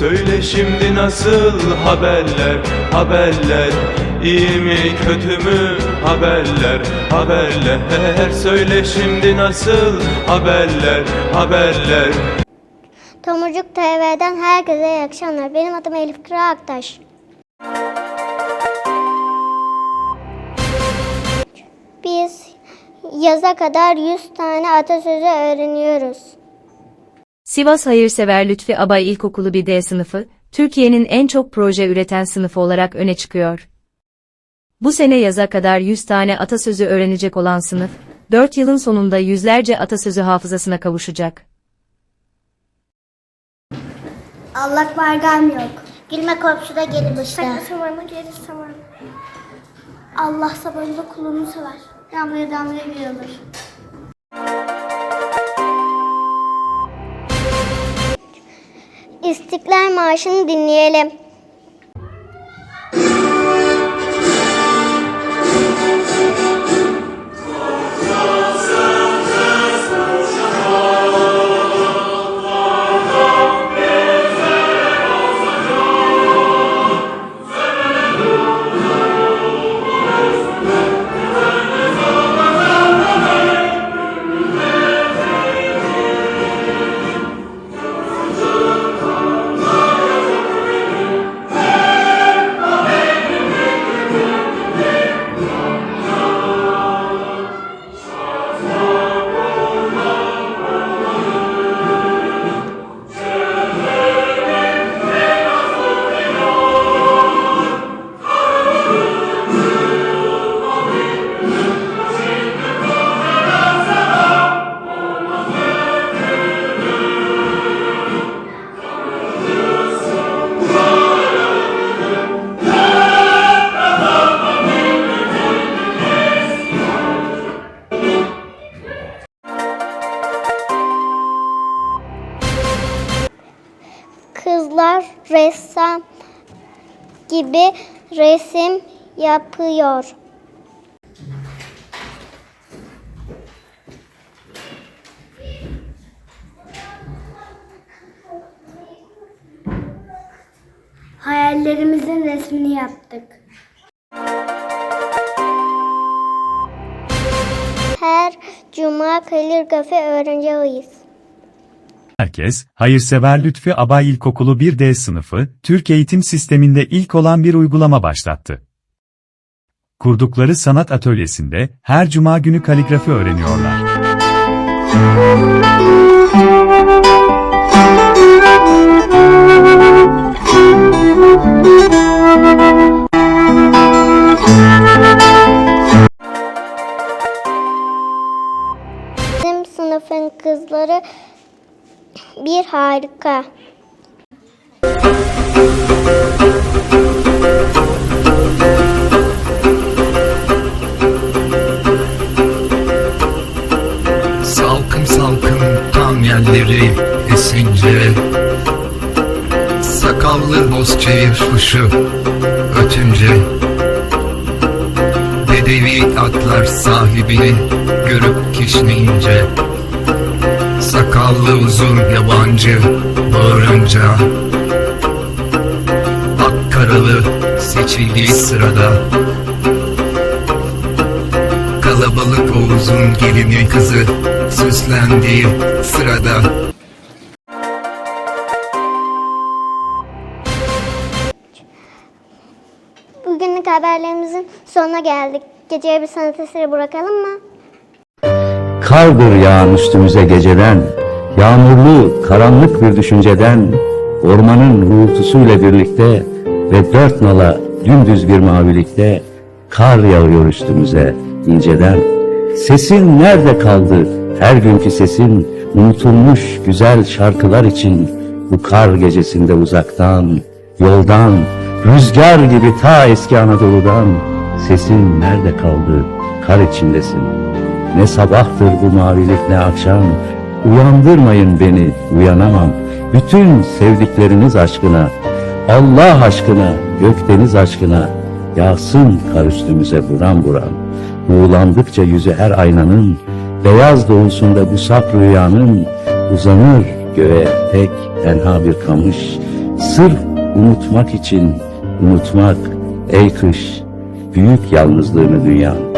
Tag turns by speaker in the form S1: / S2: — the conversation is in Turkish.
S1: Söyle şimdi nasıl haberler haberler İyi mi kötü mü haberler haberler Söyle şimdi nasıl haberler haberler
S2: Tomurcuk TV'den herkese iyi akşamlar. Benim adım Elif Kıra Aktaş. Biz yaza kadar 100 tane atasözü öğreniyoruz.
S3: Sivas Hayırsever Lütfi Abay İlkokulu 1D sınıfı, Türkiye'nin en çok proje üreten sınıfı olarak öne çıkıyor. Bu sene yaza kadar 100 tane atasözü öğrenecek olan sınıf, 4 yılın sonunda yüzlerce atasözü hafızasına kavuşacak.
S2: Allah var gam yok. Gülme komşuda. Saklasın var mı gerisi var Allah sabırlı kulunu sever. Damlaya damlaya yığılır. İstiklal Marşı'nı dinleyelim. Ressam gibi resim yapıyor. Hayallerimizin resmini yaptık. Her cuma kaligrafi öğreneceğiz.
S4: Herkes, hayırsever Lütfi Abay İlkokulu 1D sınıfı, Türk eğitim sisteminde ilk olan bir uygulama başlattı. Kurdukları sanat atölyesinde her cuma günü kaligrafi öğreniyorlar.
S2: Bizim sınıfın kızları bir harika.
S5: Salkım salkım tam yerleri esince Sakallı bozçayır kuşu ötünce. Bedevi atlar sahibini görüp kişneyince Sakallı uzun yabancı bağırınca Ak karalı seçildiği sırada Kalabalık Oğuz'un gelini kızı süslendiği sırada
S2: Bugünlük haberlerimizin sonuna geldik. Geceye bir sanat eseri bırakalım mı?
S6: Kardır yağan üstümüze geceden, yağmurlu, karanlık bir düşünceden, ormanın uğultusuyla birlikte ve dört nala dümdüz bir mavilikte kar yağıyor üstümüze inceden. Sesin nerede kaldı? Her günkü sesin unutulmuş güzel şarkılar için bu kar gecesinde uzaktan, yoldan, rüzgar gibi ta eski Anadolu'dan sesin nerede kaldı? Kar içindesin. Ne sabahtır bu mavilik ne akşam. Uyandırmayın beni uyanamam. Bütün sevdikleriniz aşkına Allah aşkına gökdeniz aşkına Yağsın kar üstümüze buram buram. Buğulandıkça yüzü her aynanın Beyaz doğusunda bu saf rüyanın Uzanır göğe tek tenha bir kamış. Sırf unutmak için unutmak ey kış büyük yalnızlığını dünyanın.